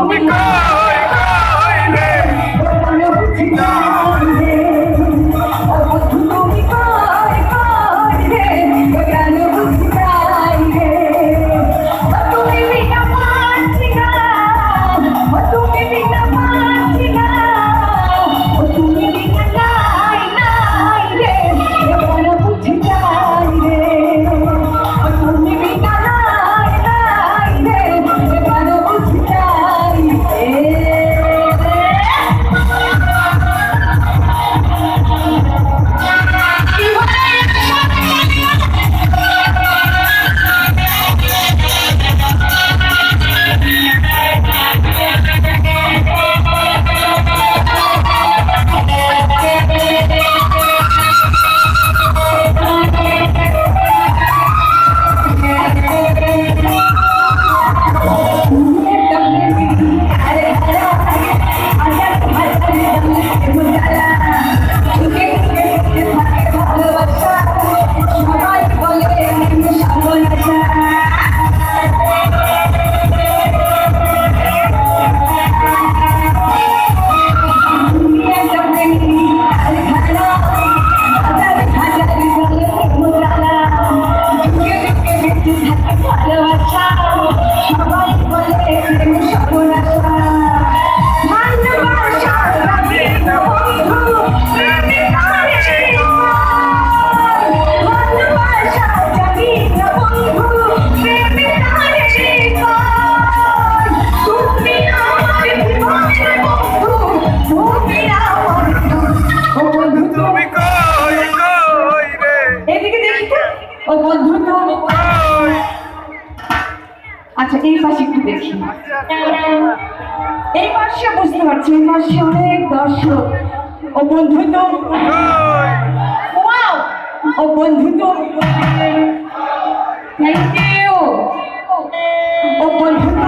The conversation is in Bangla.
Oh my god! ও বন্ধুটা আচ্ছা এই পাশে একটু দেখি। এই মাসে বুঝতে পারছি এই মাসে অনেক দর্শক। ও বন্ধু তো ও বন্ধু তো থ্যাংক ইউ ও বন্ধু তো